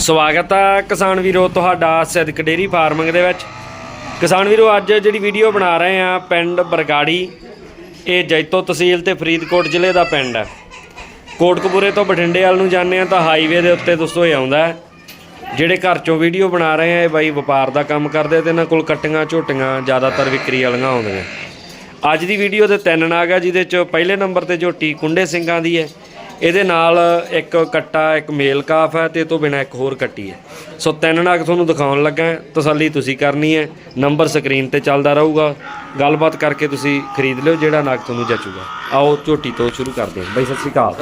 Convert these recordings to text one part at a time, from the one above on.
ਸਵਾਗਤ ਆ ਕਿਸਾਨ ਵੀਰੋ ਤੁਹਾਡਾ ਸਿੱਧਕ ਡੇਰੀ ਫਾਰਮਿੰਗ ਦੇ ਵਿੱਚ। ਕਿਸਾਨ ਵੀਰੋ, ਅੱਜ ਜਿਹੜੀ ਵੀਡੀਓ ਬਣਾ ਰਹੇ ਆ ਪਿੰਡ ਬਰਗਾੜੀ, ਇਹ ਜੈਤੋ ਤਹਿਸੀਲ ਤੇ ਫਰੀਦਕੋਟ ਜ਼ਿਲ੍ਹੇ ਦਾ ਪਿੰਡ ਹੈ। ਕੋਟਕਪੂਰੇ ਤੋਂ ਬਠਿੰਡੇ ਵੱਲ ਨੂੰ ਜਾਂਦੇ ਆ ਤਾਂ ਹਾਈਵੇ ਦੇ ਉੱਤੇ ਦੋਸਤੋ ਇਹ ਆਉਂਦਾ ਜਿਹੜੇ ਘਰ ਚੋਂ ਵੀਡੀਓ ਬਣਾ ਰਹੇ ਆ, ਇਹ ਬਾਈ ਵਪਾਰ ਦਾ ਕੰਮ ਕਰਦੇ ਆ ਤੇ ਇਹਨਾਂ ਕੋਲ ਕੱਟੀਆਂ ਝੋਟੀਆਂ ਜ਼ਿਆਦਾਤਰ ਵਿਕਰੀ ਵਾਲੀਆਂ ਆਉਂਦੀਆਂ। ਅੱਜ ਦੀ ਵੀਡੀਓ ਦੇ ਤਿੰਨ ਨਾਗ ਆ, ਜਿਹਦੇ ਚ ਪਹਿਲੇ ਨੰਬਰ ਤੇ ਝੋਟੀ ਕੁੰਡੇ ਸਿੰਘਾਂ ਦੀ ਹੈ। ਇਹਦੇ ਨਾਲ ਇੱਕ ਕੱਟਾ ਇੱਕ ਮੇਲ ਕਾਫ ਹੈ ਤੇ ਇਹ ਤੋਂ ਬਿਨਾ ਇੱਕ ਹੋਰ ਕੱਟੀ ਹੈ। ਸੋ ਤਿੰਨ ਨਾਗ ਤੁਹਾਨੂੰ ਦਿਖਾਉਣ ਲੱਗਾ ਹਾਂ। ਤਸੱਲੀ ਤੁਸੀਂ ਕਰਨੀ ਹੈ। ਨੰਬਰ ਸਕਰੀਨ ਤੇ ਚੱਲਦਾ ਰਹੂਗਾ। ਗੱਲਬਾਤ ਕਰਕੇ ਤੁਸੀਂ ਖਰੀਦ ਲਿਓ ਜਿਹੜਾ ਨਾਗ ਤੁਹਾਨੂੰ ਜਚੂਗਾ। ਆਓ ਝੋਟੀ ਤੋਂ ਸ਼ੁਰੂ ਕਰਦੇ ਹਾਂ। ਬਾਈ ਸਤਿ ਸ਼੍ਰੀ ਅਕਾਲ।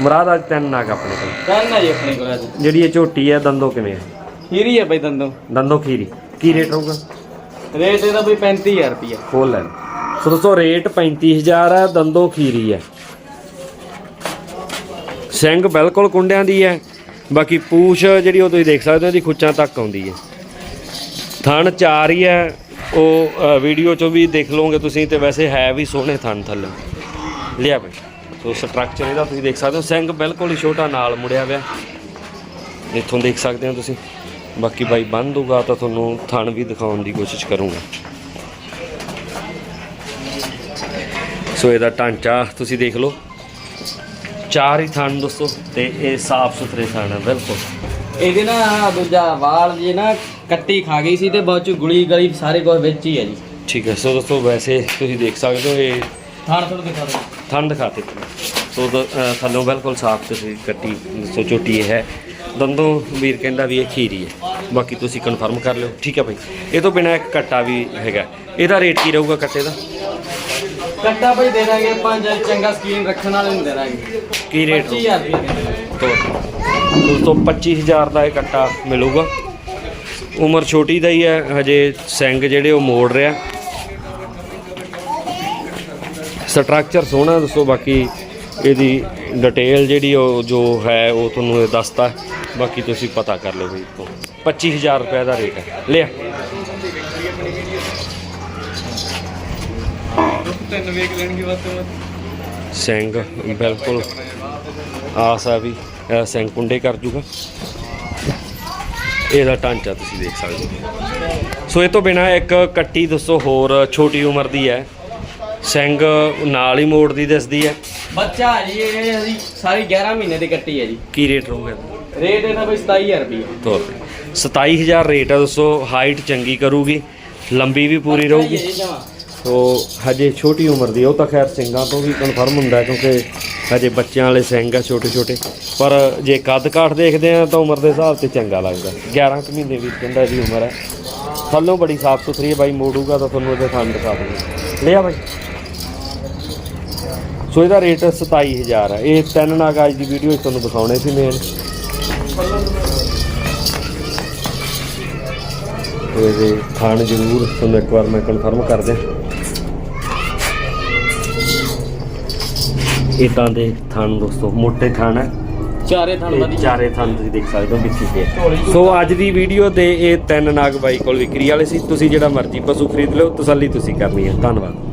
ਮੁਰਾਦ ਅੱਜ ਤਿੰਨ ਨਾਗ ਆਪਣੇ ਕੋਲ। ਕਰਨਾ ਜੀ ਆਪਣੇ ਕੋਲ ਅੱਜ। ਜਿਹੜੀ ਇਹ ਝੋਟੀ ਹੈ ਦੰਦੋ ਕਿਵੇਂ ਹੈ? ਹੀਰੀ ਹੈ ਬਈ ਦੰਦੋਂ। ਦੰਦੋ ਖੀਰੀ। ਕੀ ਰੇਟ ਰਹੂਗਾ ਰੇਟ ਇਹਦਾ ਬਈ 35000 ਰੁਪਿਆ ਖੋਲ ਲੈ ਸੋ ਦੋਸਤੋ ਰੇਟ 35000 ਹੈ ਦੰਦੋ ਖੀਰੀ ਹੈ। ਸਿੰਘ ਬਿਲਕੁਲ ਕੁੰਡਿਆਂ ਦੀ ਹੈ। ਬਾਕੀ ਪੂਛ ਜਿਹੜੀ ਉਹ ਤੁਸੀਂ ਦੇਖ ਸਕਦੇ ਹੋ, ਇਹਦੀ ਖੁੱਚਾਂ ਤੱਕ ਆਉਂਦੀ ਹੈ। ਥਣ ਚਾਰ ਹੀ ਹੈ। ਉਹ ਵੀਡੀਓ ਚੋਂ ਵੀ ਦੇਖ ਲਓਗੇ ਤੁਸੀਂ ਤੇ ਵੈਸੇ ਹੈ ਵੀ ਸੋਹਣੇ ਥਣ ਥੱਲੇ। ਲਿਆ ਬਈ। ਸੋ ਸਟਰਕਚਰ ਇਹਦਾ ਤੁਸੀਂ ਦੇਖ ਸਕਦੇ ਹੋ। ਸਿੰਘ ਬਿਲਕੁਲ ਹੀ ਛੋਟਾ ਨਾਲ ਮੁੜਿਆ ਹੋਇਆ। ਇੱਥੋਂ ਦੇਖ ਸਕਦੇ ਹੋ ਤੁਸੀਂ। ਬਾਕੀ ਬਾਈ ਬੰਦ ਹੋਊਗਾ ਤਾਂ ਤੁਹਾਨੂੰ ਥਣ ਵੀ ਦਿਖਾਉਣ ਦੀ ਕੋਸ਼ਿਸ਼ ਕਰੂੰਗਾ। ਸੋ ਇਹਦਾ ਢਾਂਚਾ ਤੁਸੀਂ ਦੇਖ ਲਓ। ਚਾਰ ਹੀ ਥਣ ਦੋਸਤੋ ਤੇ ਇਹ ਸਾਫ਼ ਸੁਥਰੇ ਥਣ ਹੈ ਬਿਲਕੁਲ। ਇਹਦੇ ਨਾ ਆਹ ਦੂਜਾ ਵਾਲ ਜੀ ਨਾ ਕੱਟੀ ਖਾ ਗਈ ਸੀ ਤੇ ਬਾਅਦ ਚ ਗੁਲੀ ਗਲੀ ਸਾਰੇ ਕੁਝ ਵਿੱਚ ਹੀ ਹੈ ਜੀ। ਠੀਕ ਹੈ ਸੋ ਦੋਸਤੋ ਵੈਸੇ ਤੁਸੀਂ ਦੇਖ ਸਕਦੇ ਹੋ ਇਹ ਥਾਣ ਤੁਹਾਨੂੰ ਦਿਖਾ ਦੋ ਥਣ ਦਿਖਾਤੇ। ਸੋ ਦ- ਅ, ਥੱਲੋਂ ਬਿਲਕੁਲ ਸਾਫ਼ ਸੁਥਰੀ ਕੱਟੀ ਸੋ ਝੋਟੀ ਇਹ ਹੈ। ਦੰਦੋਂ ਵੀਰ ਕਹਿੰਦਾ ਵੀ ਇਹ ਖੀਰੀ ਹੈ। ਬਾਕੀ ਤੁਸੀਂ ਕਨਫਰਮ ਕਰ ਲਿਓ। ਠੀਕ ਹੈ ਭਾਈ। ਇਹ ਤੋਂ ਬਿਨਾ ਇੱਕ ਕੱਟਾ ਵੀ ਹੈਗਾ। ਇਹਦਾ ਰੇਟ ਕੀ ਰਹੂਗਾ ਕੱਟੇ ਦਾ? ਕੱਟਾ ਬਈ ਦੇ ਦਾਂਗੇ ਆਪਾਂ ਜੇ ਚੰਗਾ ਸਕੀਨ ਰੱਖਣ ਵਾਲੇ ਨੂੰ ਦੇ ਦਾਂਗੇ। ਕੀ ਰੇਟ 25000 ਰੁਪਏ ਦੇ ਦਾਂਗੇ। ਤੋਂ ਦੋਸਤੋ 25000 ਦਾ ਇਹ ਕੱਟਾ ਮਿਲੂਗਾ। ਉਮਰ ਛੋਟੀ ਦਾ ਹੀ ਹੈ ਹਜੇ ਸਿੰਘ ਜਿਹੜੇ ਉਹ ਮੋੜ ਰਿਹਾ। ਸਟਰਕਚਰ ਸੋਹਣਾ ਦੱਸੋ ਬਾਕੀ ਇਹਦੀ ਡਿਟੇਲ ਜਿਹੜੀ ਉਹ ਜੋ ਹੈ ਉਹ ਤੁਹਾਨੂੰ ਇਹ ਦੱਸਤਾ ਬਾਕੀ ਤੁਸੀਂ ਪਤਾ ਕਰ ਲਓ ਵੀ ਤੋਂ 25000 ਰੁਪਏ ਦਾ ਰੇਟ ਹੈ। ਲਿਆ। ਤਿੰਨ ਵੇਖ ਲੈਣਗੇ ਬਸ ਸਿੰਘ ਬਿਲਕੁਲ। ਆਸ ਆ ਵੀ ਸਿੰਘ ਕੁੰਡੇ ਕਰ ਜੂਗਾ। ਇਹਦਾ ਢਾਂਚਾ ਤੁਸੀਂ ਦੇਖ ਸਕਦੇ ਹੋ। ਸੋ ਇਹ ਤੋਂ ਬਿਨਾ ਇੱਕ ਕੱਟੀ ਦੱਸੋ ਹੋਰ ਛੋਟੀ ਉਮਰ ਦੀ ਹੈ। ਸਿੰਘ ਨਾਲ ਹੀ ਮੋੜ ਦੀ ਦਿਸਦੀ ਹੈ। ਬੱਚਾ ਜੀ ਇਹ ਜੀ ਸਾਰੀ 11 ਮਹੀਨੇ ਦੀ ਕੱਟੀ ਹੈ ਜੀ। ਕੀ ਰੇਟ ਰਹੂਗਾ? ਰੇਟ ਇਹਦਾ ਬਈ 27000 ਰੁਪਏ। ਤੌਰ ਤੇ 27000 ਰੇਟ ਹੈ ਦੱਸੋ ਹਾਈਟ ਚੰਗੀ ਕਰੂਗੀ ਲੰਬੀ ਵੀ ਪੂਰੀ ਰਹੂਗੀ। ਸੋ ਹਜੇ ਛੋਟੀ ਉਮਰ ਦੀ ਉਹ ਤਾਂ ਖੈਰ ਸਿੰਘਾਂ ਤੋਂ ਵੀ ਕਨਫਰਮ ਹੁੰਦਾ ਕਿਉਂਕਿ ਹਜੇ ਬੱਚਿਆਂ ਵਾਲੇ ਸਿੰਘ ਆ ਛੋਟੇ ਛੋਟੇ। ਪਰ ਜੇ ਕੱਦ ਕਾਠ ਦੇਖਦੇ ਆ ਤਾਂ ਉਮਰ ਦੇ ਹਿਸਾਬ ਤੇ ਚੰਗਾ ਲੱਗਦਾ। 11 ਕੁ ਮਹੀਨੇ ਵੀ ਕਹਿੰਦਾ ਦੀ ਉਮਰ ਹੈ। ਥੱਲੋਂ ਬੜੀ ਸਾਫ਼ ਸੁਥਰੀ ਹੈ ਬਾਈ, ਮੋੜੂਗਾ ਤਾਂ ਤੁਹਾਨੂੰ ਇਹਦੇ ਥਾਂ ਦਿਖਾ ਦੂੰਗਾ। ਲਿਆ ਬਾਈ। ਸੋ ਇਹਦਾ ਰੇਟ 27000 ਹੈ। ਇਹ ਤਿੰਨ ਨਾਗ ਅੱਜ ਦੀ ਵੀਡੀਓ ਤੁਹਾਨੂੰ ਦਿਖਾਉਣੇ ਸੀ ਮੇਨ ਤੇ ਇਹਦੇ ਥਾਣ ਜ਼ਰੂਰ ਤੁਹਾਨੂੰ ਇੱਕ ਵਾਰ ਮੈਂ ਕਨਫਰਮ ਕਰ ਦਿਆਂ। ਇਦਾਂ ਦੇ ਥਣ ਦੋਸਤੋ ਮੋਟੇ ਥਣ ਹੈ ਚਾਰੇ ਥਣ ਵਧੀਆ। ਚਾਰੇ ਥਣ ਤੁਸੀਂ ਦੇਖ ਸਕਦੇ ਹੋ ਵਿੱਚੀ ਤੇ ਸੋ ਅੱਜ ਦੀ ਵੀਡੀਓ ਦੇ ਇਹ ਤਿੰਨ ਨਾਗ ਬਾਈ ਕੋਲ ਵਿਕਰੀ ਵਾਲੇ ਸੀ। ਤੁਸੀਂ ਜਿਹੜਾ ਮਰਜ਼ੀ ਪਸ਼ੂ ਖਰੀਦ ਲਓ ਤਸੱਲੀ ਤੁਸੀਂ ਕਰਨੀ ਹੈ। ਧੰਨਵਾਦ।